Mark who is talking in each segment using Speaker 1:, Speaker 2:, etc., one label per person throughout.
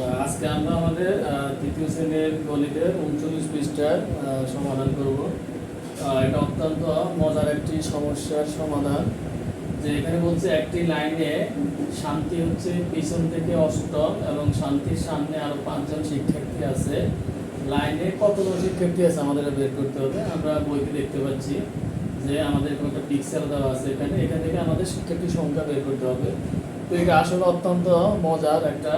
Speaker 1: আজকে আমরা আমাদের তৃতীয় শ্রেণির গণিতের উনচল্লিশ পৃষ্ঠার সমাধান করব। এটা অত্যন্ত মজার একটি সমস্যার সমাধান, যে এখানে বলছে একটি লাইনে শান্তি হচ্ছে পিছন থেকে অষ্টম এবং শান্তির সামনে আরও পাঁচজন শিক্ষার্থী আছে। লাইনে কতজন শিক্ষার্থী আছে আমাদের বের করতে হবে। আমরা বইতে দেখতে পাচ্ছি যে আমাদের একটা পিক্সেল দেওয়া আছে এখানে। এখান থেকে আমাদের শিক্ষার্থীর সংখ্যা বের করতে হবে। তো এটা আসলে অত্যন্ত মজার একটা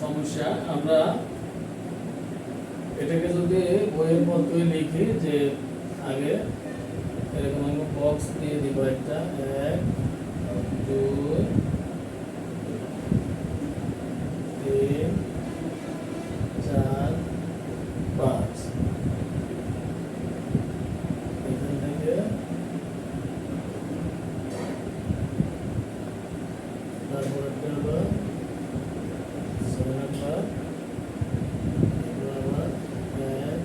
Speaker 1: সমস্যা। আমরা এটাকে যদি বইয়ের মধ্যে লিখি যে আগে এরকম আমি বক্স দিয়ে দিব একটা, এক, দুই, তিন, চার, পাঁচ। এখান থেকে তারপর একটা হলো ছয় নাম্বার এগুলো আবার এক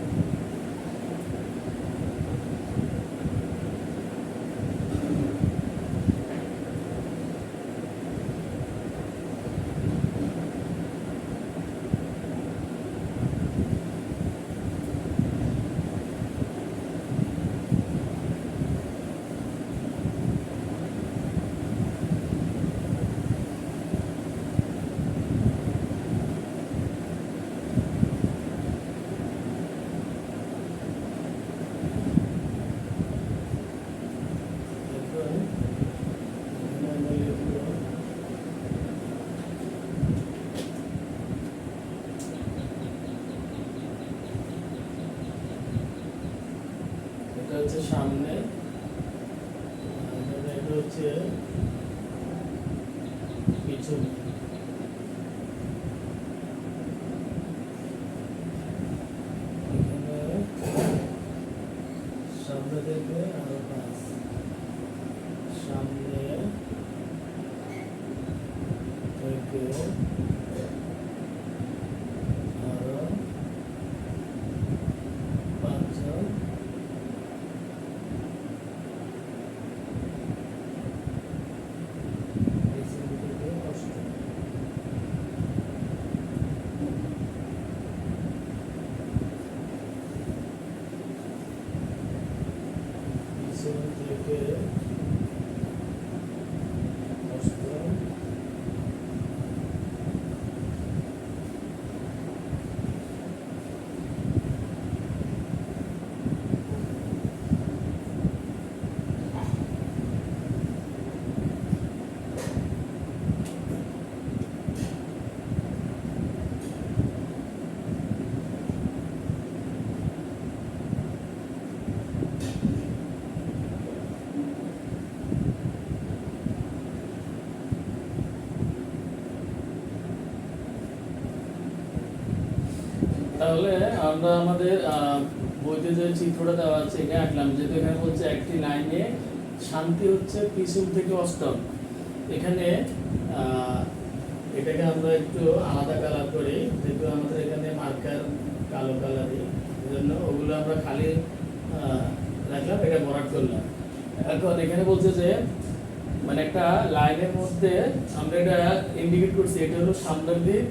Speaker 1: এখন এখানে আমরা লিখব এটা হচ্ছে সামনে। এটা হচ্ছে পিছনে। সামনে থেকে আরও পাঁচ। সামনে থেকে আরও পাঁচজন পিছন থেকে অষ্টম পিছন থেকে অষ্টম তাহলে আমরা আমাদের বইতে যে চিত্রটা দেওয়া আছে এটা আঁকলাম, যেহেতু এখানে বলছে একটি লাইনে শান্তি হচ্ছে পিছন থেকে অষ্টম। এখানে এটাকে আমরা একটু আলাদা কালার করি, যেহেতু আমাদের এখানে মার্কার কালো কালারই জন্য ওগুলো আমরা খালি রাখলাম, এটা ভরাট করলাম। এখন এখানে বলছে যে মানে একটা লাইনের মধ্যে আমরা এটা ইন্ডিকেট করছি, এটা হলো সামনের দিক,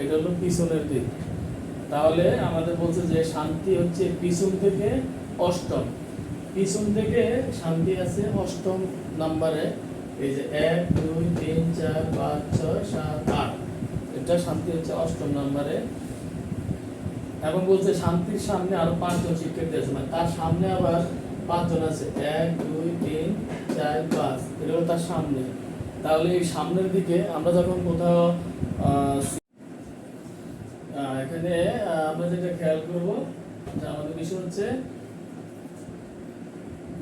Speaker 1: এটা হলো পিছনের দিক। তাহলে আমাদের বলছে যে শান্তি হচ্ছে পিছন থেকে অষ্টম। পিছন থেকে শান্তি আছে অষ্টম নাম্বারে। এই যে এক, দুই, তিন, চার, পাঁচ, ছয়, সাত, আট। এটা শান্তি হচ্ছে অষ্টম নাম্বারে। এবং বলছে শান্তির সামনে আরও পাঁচজন শিক্ষার্থী আছে মানে তার সামনে আবার পাঁচজন আছে। এক, দুই, তিন, চার, পাঁচ। এটা তার সামনে। তাহলে এই সামনের দিকে আমরা যখন কোথাও এখানে আমরা যেটা খেয়াল করব, যে আমাদের বিষয় হচ্ছে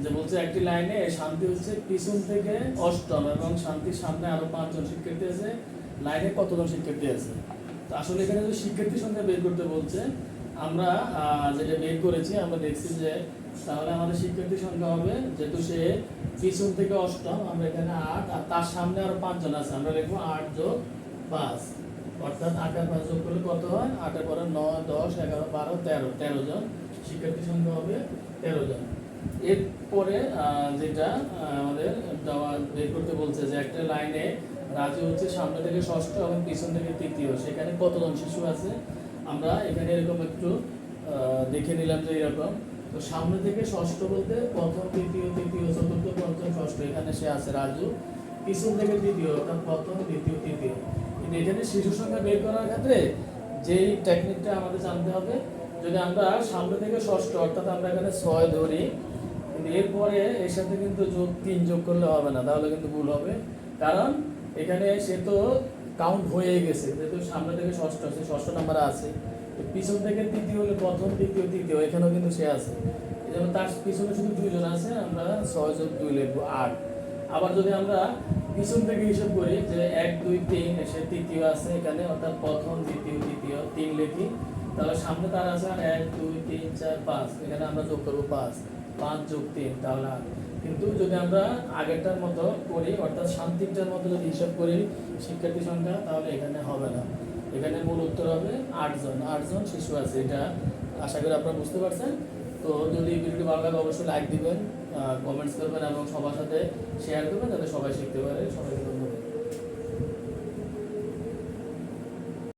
Speaker 1: যে বলছে একটি লাইনে শান্তি হচ্ছে পিছন থেকে অষ্টম এবং শান্তির সামনে আরও পাঁচজন শিক্ষার্থী আছে। লাইনে কতজন শিক্ষার্থী আছে? তো আসলে এখানে যদি শিক্ষার্থী সংখ্যা বের করতে বলছে, আমরা যেটা বের করেছি, আমরা দেখছি যে তাহলে আমাদের শিক্ষার্থী সংখ্যা হবে, যেহেতু সে পিছন থেকে অষ্টম, আমরা এখানে আট, আর তার সামনে আরও পাঁচজন আছে। আমরা লিখব আট যোগ পাঁচ। অর্থাৎ আটের পাঁচ যোগ করলে কত হয়? আটের পরে নয়, দশ, এগারো, বারো, তেরো। তেরো জন। শিক্ষার্থী সংখ্যা হবে তেরো জন। এরপরে যেটা আমাদের দেওয়া, বের করতে বলছে যে একটা লাইনে রাজু হচ্ছে সামনে থেকে ষষ্ঠ এবং পিছন থেকে তৃতীয়। সেখানে কতজন শিশু আছে? আমরা এখানে এরকম একটু দেখে নিলাম যে এরকম। তো সামনে থেকে ষষ্ঠ বলতে প্রথম, তৃতীয় তৃতীয়, চতুর্থ, পঞ্চম, ষষ্ঠ, এখানে সে আছে রাজু। পিছন থেকে তৃতীয়, অর্থাৎ প্রথম, দ্বিতীয়, তৃতীয়। কিন্তু এখানে শিশু সংখ্যা বের করার ক্ষেত্রে যেই টেকনিকটা আমাদের জানতে হবে, যদি আমরা সামনে থেকে ষষ্ঠ, অর্থাৎ আমরা এখানে ছয় ধরি, কিন্তু এরপরে এর সাথে কিন্তু যোগ তিন যোগ করলে হবে না, তাহলে কিন্তু ভুল হবে। কারণ এখানে সে তো কাউন্ট হয়ে গেছে, যেহেতু সামনে থেকে ষষ্ঠ আছে ষষ্ঠ নাম্বারে আছে। পিছন থেকে তৃতীয় হলে প্রথম, তৃতীয় তৃতীয়, এখানেও কিন্তু সে আছে। এই তার পিছনে শুধু দুইজন আছে, আমরা ছয় যোগ দুই লিখব আট। আবার যদি আমরা পিছন থেকে হিসাব করি যে এক, দুই, তিন, এসে তৃতীয় আছে এখানে, অর্থাৎ প্রথম, দ্বিতীয়, তৃতীয়, তিন লিখি। তাহলে সামনে তার আছে এক, দুই, তিন, চার, পাঁচ। এখানে আমরা যোগ করব পাঁচ। পাঁচ যোগ তিন, তাহলে কিন্তু যদি আমরা আগেরটার মতো করি, অর্থাৎ শান্তিটার মতো যদি হিসাব করি শিক্ষার্থী সংখ্যা, তাহলে এখানে হবে না। এখানে মূল উত্তর হবে আটজন। আটজন শিশু আছে। এটা আশা করি আপনারা বুঝতে পারছেন। তো যদি ভিডিওটি ভালো লাগে, অবশ্যই লাইক দিবেন কমেন্টস করবেন এবং সবার সাথে শেয়ার করবেন, যাতে সবাই শিখতে পারে। সবাইকে ধন্যবাদ।